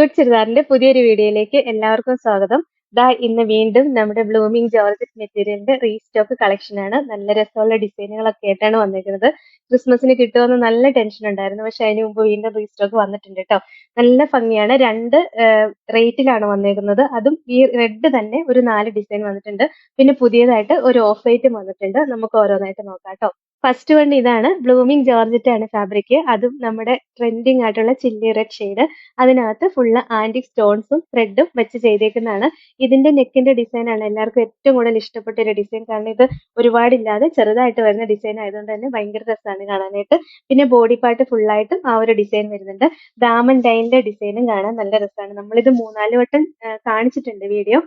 Cute ചുരിദാറിന്റെ പുതിയൊരു വീഡിയോയിലേക്ക് എല്ലാവർക്കും സ്വാഗതം. ദാ ഇന്ന് വീണ്ടും നമ്മുടെ ബ്ലൂമിംഗ് ജോർജറ്റ് മെറ്റീരിയലിന്റെ റീസ്റ്റോക്ക് കളക്ഷൻ ആണ്. നല്ല രസമുള്ള ഡിസൈനുകളൊക്കെ ആയിട്ടാണ് വന്നിരിക്കുന്നത്. ക്രിസ്മസിന് കിട്ടുമെന്ന് നല്ല ടെൻഷൻ ഉണ്ടായിരുന്നു. പക്ഷെ അതിന് മുമ്പ് വീണ്ടും റീസ്റ്റോക്ക് വന്നിട്ടുണ്ട് കേട്ടോ നല്ല ഭംഗിയാണ്. രണ്ട് റേറ്റിലാണ് വന്നിരിക്കുന്നത്. അതും ഈ റെഡ് തന്നെ ഒരു നാല് ഡിസൈൻ വന്നിട്ടുണ്ട്. പിന്നെ പുതിയതായിട്ട് ഒരു ഓഫ് റേറ്റും വന്നിട്ടുണ്ട്. നമുക്ക് ഓരോന്നായിട്ട് നോക്കാം കേട്ടോ ഫസ്റ്റ് വൺ ഇതാണ് ബ്ലൂമിങ് ജോർജറ്റ് ആണ് ഫാബ്രിക് അതും നമ്മുടെ ട്രെൻഡിങ് ആയിട്ടുള്ള ചില്ലി റെഡ് ഷെയ്ഡ് അതിനകത്ത് ഫുള്ള് ആന്റിക് സ്റ്റോൺസും ത്രെഡും വെച്ച് ചെയ്തേക്കുന്നതാണ്. ഇതിന്റെ നെക്കിന്റെ ഡിസൈൻ ആണ് എല്ലാവർക്കും ഏറ്റവും കൂടുതൽ ഇഷ്ടപ്പെട്ട ഒരു ഡിസൈൻ കാരണം ഇത് ഒരുപാടില്ലാതെ ചെറുതായിട്ട് വരുന്ന ഡിസൈൻ ആയതുകൊണ്ട് തന്നെ ഭയങ്കര രസമാണ് കാണാനായിട്ട്. പിന്നെ ബോഡി പാർട്ട് ഫുള്ളായിട്ടും ആ ഒരു ഡിസൈൻ വരുന്നുണ്ട്. ദാമൻ ഡൈനിന്റെ ഡിസൈനും കാണാൻ നല്ല രസമാണ്. നമ്മളിത് മൂന്നാൽ വട്ടം കാണിച്ചിട്ടുണ്ട് വീഡിയോ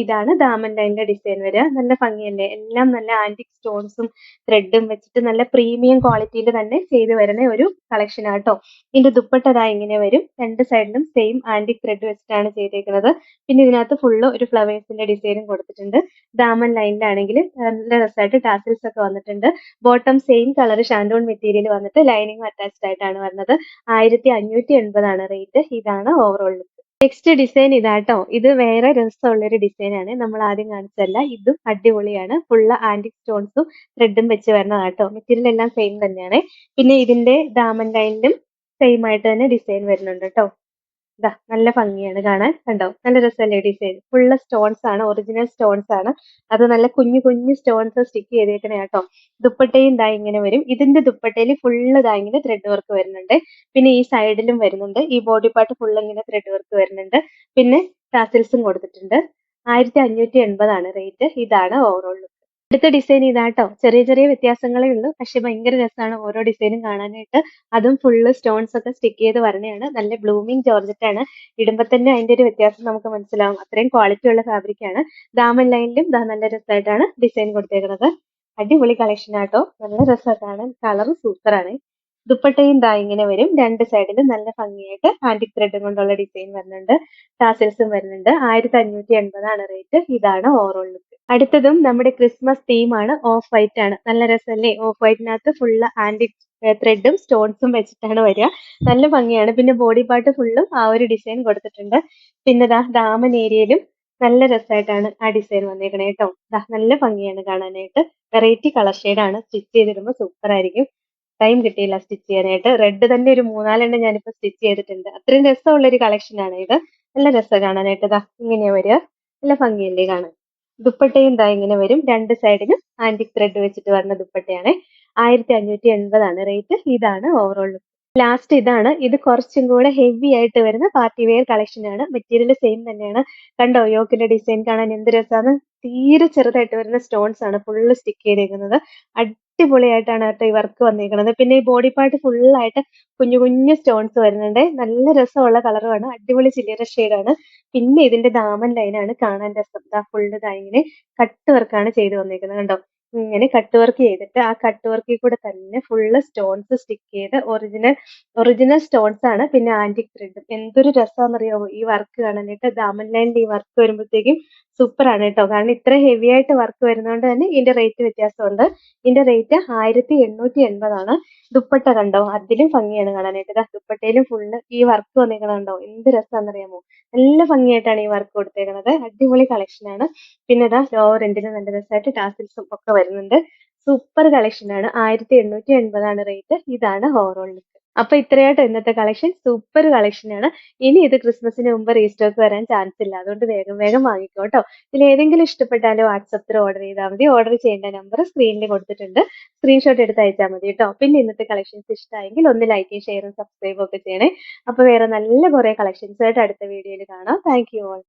ഇതാണ് ദാമൻ ലൈനിന്റെ ഡിസൈൻ വരിക. നല്ല ഭംഗിയല്ലേ? എല്ലാം നല്ല ആന്റിക് സ്റ്റോൺസും ത്രെഡും വെച്ചിട്ട് നല്ല പ്രീമിയം ക്വാളിറ്റിയിൽ തന്നെ ചെയ്തു വരുന്ന ഒരു കളക്ഷൻ ആട്ടോ ഇതിന്റെ ദുപ്പട്ട ദാ ഇങ്ങനെ വരും. രണ്ട് സൈഡിലും സെയിം ആന്റിക് ത്രെഡ് വെച്ചിട്ടാണ് ചെയ്തേക്കുന്നത്. പിന്നെ ഇതിനകത്ത് ഫുള്ള് ഒരു ഫ്ലവേഴ്സിന്റെ ഡിസൈനും കൊടുത്തിട്ടുണ്ട്. ദാമൻ ലൈനിലാണെങ്കിൽ നല്ല രസമായിട്ട് ടാസിൽസ് ഒക്കെ വന്നിട്ടുണ്ട്. ബോട്ടം സെയിം കളർ ഷാൻഡോൺ മെറ്റീരിയൽ വന്നിട്ട് ലൈനിങ് അറ്റാച്ച്ഡ് ആയിട്ടാണ് വരുന്നത്. ആയിരത്തി അഞ്ഞൂറ്റി എൺപതാണ് റേറ്റ് ഇതാണ് ഓവറോൾ ലുക്ക് നെക്സ്റ്റ് ഡിസൈൻ ഇതാട്ടോ. ഇത് വേറെ രസമുള്ളൊരു ഡിസൈൻ ആണ്. നമ്മൾ ആദ്യം കാണിച്ചതല്ല. ഇതും അടിപൊളിയാണ്. ഫുള്ള് ആന്റിക് സ്റ്റോൺസും ത്രെഡും വെച്ച് വരുന്നതാട്ടോ. മെറ്റീരിയൽ എല്ലാം സെയിം തന്നെയാണ്. പിന്നെ ഇതിന്റെ ഡാമൻ ലൈനിലും സെയിം ആയിട്ട് തന്നെ ഡിസൈൻ വരുന്നുണ്ട് കേട്ടോ. ദാ നല്ല ഭംഗിയാണ് കാണാൻ. കണ്ടോ? നല്ല രസമല്ലേ ഡിസൈൻ ഫുള്ള് സ്റ്റോൺസ് ആണ് ഒറിജിനൽ സ്റ്റോൺസ് ആണ്. അത് നല്ല കുഞ്ഞു കുഞ്ഞു സ്റ്റോൺസ് സ്റ്റിക്ക് ചെയ്തേക്കണേ കേട്ടോ. ദുപ്പട്ടയും ഇതാ ഇങ്ങനെ വരും. ഇതിന്റെ ദുപ്പട്ടയിൽ ഫുള്ള് ഇതാ ഇങ്ങനെ ത്രെഡ് വർക്ക് വരുന്നുണ്ട്. പിന്നെ ഈ സൈഡിലും വരുന്നുണ്ട്. ഈ ബോഡി പാർട്ട് ഫുള്ള് ഇങ്ങനെ ത്രെഡ് വർക്ക് വരുന്നുണ്ട്. പിന്നെ ടാസിൽസും കൊടുത്തിട്ടുണ്ട്. ആയിരത്തി അഞ്ഞൂറ്റി എൺപതാണ് റേറ്റ് ഇതാണ് ഓവറോൾ അടുത്ത ഡിസൈൻ ഇതാട്ടോ. ചെറിയ ചെറിയ വ്യത്യാസങ്ങളേ ഉള്ളൂ. പക്ഷെ ഭയങ്കര രസമാണ് ഓരോ ഡിസൈനും കാണാനായിട്ട്. അതും ഫുള്ള് സ്റ്റോൺസ് ഒക്കെ സ്റ്റിക്ക് ചെയ്ത് വരണയാണ് നല്ല ബ്ലൂമിങ് ജോർജറ്റ് ആണ്. ഇടുമ്പോൾ തന്നെ അതിന്റെ ഒരു വ്യത്യാസം നമുക്ക് മനസ്സിലാവും. അത്രയും ക്വാളിറ്റി ഉള്ള ഫാബ്രിക് ആണ്. ദാമൻ ലൈനിലും നല്ല രസമായിട്ടാണ് ഡിസൈൻ കൊടുത്തേക്കുന്നത് അടിപൊളി കളക്ഷൻ ആട്ടോ. നല്ല രസമാണ് കളർ സൂപ്പറാണ് ദുപ്പട്ടയും ദാ ഇങ്ങനെ വരും. രണ്ട് സൈഡിലും നല്ല ഭംഗിയായിട്ട് ആന്റിക് ത്രെഡും കൊണ്ടുള്ള ഡിസൈൻ വരുന്നുണ്ട്. ടാസൽസും വരുന്നുണ്ട്. ആയിരത്തി അഞ്ഞൂറ്റി എൺപതാണ് റേറ്റ് ഇതാണ് ഓവറോൾ ലുക്ക് അടുത്തതും നമ്മുടെ ക്രിസ്മസ് തീമാണ് ഓഫ് വൈറ്റ് ആണ്. നല്ല രസമല്ലേ ഓഫ് വൈറ്റിനകത്ത് ഫുള്ള് ആന്റിക് ത്രെഡും സ്റ്റോൺസും വെച്ചിട്ടാണ് വരിക. നല്ല ഭംഗിയാണ്. പിന്നെ ബോഡി പാർട്ട് ഫുള്ളും ആ ഒരു ഡിസൈൻ കൊടുത്തിട്ടുണ്ട്. പിന്നെ ദാ ദാമൻ ഏരിയയിലും നല്ല രസമായിട്ടാണ് ആ ഡിസൈൻ വന്നേക്കണേ കേട്ടോ. നല്ല ഭംഗിയാണ് കാണാനായിട്ട്. വെറൈറ്റി കളർ ആണ്. സ്റ്റിച്ച് ചെയ്തിടുമ്പോൾ സൂപ്പർ ആയിരിക്കും. ടൈം കിട്ടിയില്ല സ്റ്റിച്ച് ചെയ്യാനായിട്ട്. റെഡ് തന്നെ ഒരു മൂന്നാലെണ്ണം ഞാനിപ്പോൾ സ്റ്റിച്ച് ചെയ്തിട്ടുണ്ട്. അത്രയും രസമുള്ള ഒരു കളക്ഷൻ ആണ് ഇത്. നല്ല രസം കാണാനായിട്ട്. ദാ ഇങ്ങനെയാ വരിക. നല്ല ഭംഗിയല്ലേ കാണാൻ? ദുപ്പട്ടയും ദാ ഇങ്ങനെ വരും. രണ്ട് സൈഡിലും ആന്റിക് ത്രെഡ് വെച്ചിട്ട് വരുന്ന ദുപ്പട്ടയാണ്. ആയിരത്തി അഞ്ഞൂറ്റി എൺപതാണ് റേറ്റ് ഇതാണ് ഓവറോൾ ലാസ്റ്റ് ഇതാണ്. ഇത് കുറച്ചും കൂടെ ഹെവി ആയിട്ട് വരുന്ന പാർട്ടി വെയർ കളക്ഷൻ ആണ്. മെറ്റീരിയൽ സെയിം തന്നെയാണ്. കണ്ടോ? യോക്കിന്റെ ഡിസൈൻ കാണാൻ എന്ത് രസമാണ് തീരെ ചെറുതായിട്ട് വരുന്ന സ്റ്റോൺസ് ആണ് ഫുള്ള് സ്റ്റിക്ക് ചെയ്തേക്കുന്നത്. അടിപൊളിയായിട്ടാണ് കേട്ടോ ഈ വർക്ക് വന്നിരിക്കുന്നത് പിന്നെ ഈ ബോഡി പാർട്ട് ഫുള്ളായിട്ട് കുഞ്ഞു കുഞ്ഞു സ്റ്റോൺസ് വരുന്നുണ്ട്. നല്ല രസമുള്ള കളറുമാണ് അടിപൊളി ചില്ലറ ഷെയ്ഡാണ് പിന്നെ ഇതിന്റെ ദാമൻ ലൈനാണ് കാണാൻ രസം. ദാ ഫുള്ള് ഇതാ ഇങ്ങനെ കട്ട് വർക്കാണ് ചെയ്ത് വന്നിരിക്കുന്നത് കണ്ടോ? ഇങ്ങനെ കട്ട് വർക്ക് ചെയ്തിട്ട് ആ കട്ട് വർക്കിൽ കൂടെ തന്നെ ഫുള്ള് സ്റ്റോൺസ് സ്റ്റിക്ക് ചെയ്ത് ഒറിജിനൽ ഒറിജിനൽ സ്റ്റോൺസ് ആണ് പിന്നെ ആന്റിക് ത്രെഡും എന്തൊരു രസമാണെന്നറിയാമോ ഈ വർക്ക് കാണാനായിട്ട് ദാമൻ ലൈനിൽ ഈ വർക്ക് വരുമ്പോഴത്തേക്കും സൂപ്പർ ആണ് കേട്ടോ. കാരണം ഇത്ര ഹെവി ആയിട്ട് വർക്ക് വരുന്നതുകൊണ്ട് തന്നെ ഇതിന്റെ റേറ്റ് വ്യത്യാസമുണ്ട്. ഇതിന്റെ റേറ്റ് ആയിരത്തി എണ്ണൂറ്റി എൺപതാണ് ദുപ്പട്ട കണ്ടോ? അതിലും ഭംഗിയാണ് കാണാനായിട്ട്. ദുപ്പട്ടയിലും ഫുള്ള് ഈ വർക്ക് വന്നേക്കണുണ്ടോ? എന്ത് രസമാണെന്നറിയാമോ നല്ല ഭംഗിയായിട്ടാണ് ഈ വർക്ക് കൊടുത്തേക്കുന്നത് അടിപൊളി കളക്ഷൻ ആണ്. പിന്നെ ഇതാ ലോ എൻഡിന് നല്ല രസമായിട്ട് ടാസിൽസും ഒക്കെ വരുന്നുണ്ട്. സൂപ്പർ കളക്ഷൻ ആണ്. ആയിരത്തി എണ്ണൂറ്റി എൺപതാണ് റേറ്റ് ഇതാണ് ഓവറോൾ ലുക്ക് അപ്പൊ ഇത്രയായിട്ട് ഇന്നത്തെ കളക്ഷൻ സൂപ്പർ കളക്ഷൻ ആണ്. ഇനി ഇത് ക്രിസ്മസിന് മുമ്പ് റീസ്റ്റോക്ക് വരാൻ ചാൻസ് ഇല്ല. അതുകൊണ്ട് വേഗം വേഗം വാങ്ങിക്കോട്ടോ ഇതിൽ ഏതെങ്കിലും ഇഷ്ടപ്പെട്ടാൽ വാട്സപ്പിൽ ഓർഡർ ചെയ്താൽ മതി. ഓർഡർ ചെയ്യേണ്ട നമ്പർ സ്ക്രീനിൽ കൊടുത്തിട്ടുണ്ട്. സ്ക്രീൻഷോട്ട് എടുത്ത് അയച്ചാൽ മതി കേട്ടോ പിന്നെ ഇന്നത്തെ കളക്ഷൻസ് ഇഷ്ടമായെങ്കിൽ ഒന്ന് ലൈക്കും ഷെയറും സബ്സ്ക്രൈബും ഒക്കെ ചെയ്യണേ. അപ്പൊ വേറെ നല്ല കുറെ കളക്ഷൻസ് ആയിട്ട് അടുത്ത വീഡിയോയിൽ കാണാം. Thank you all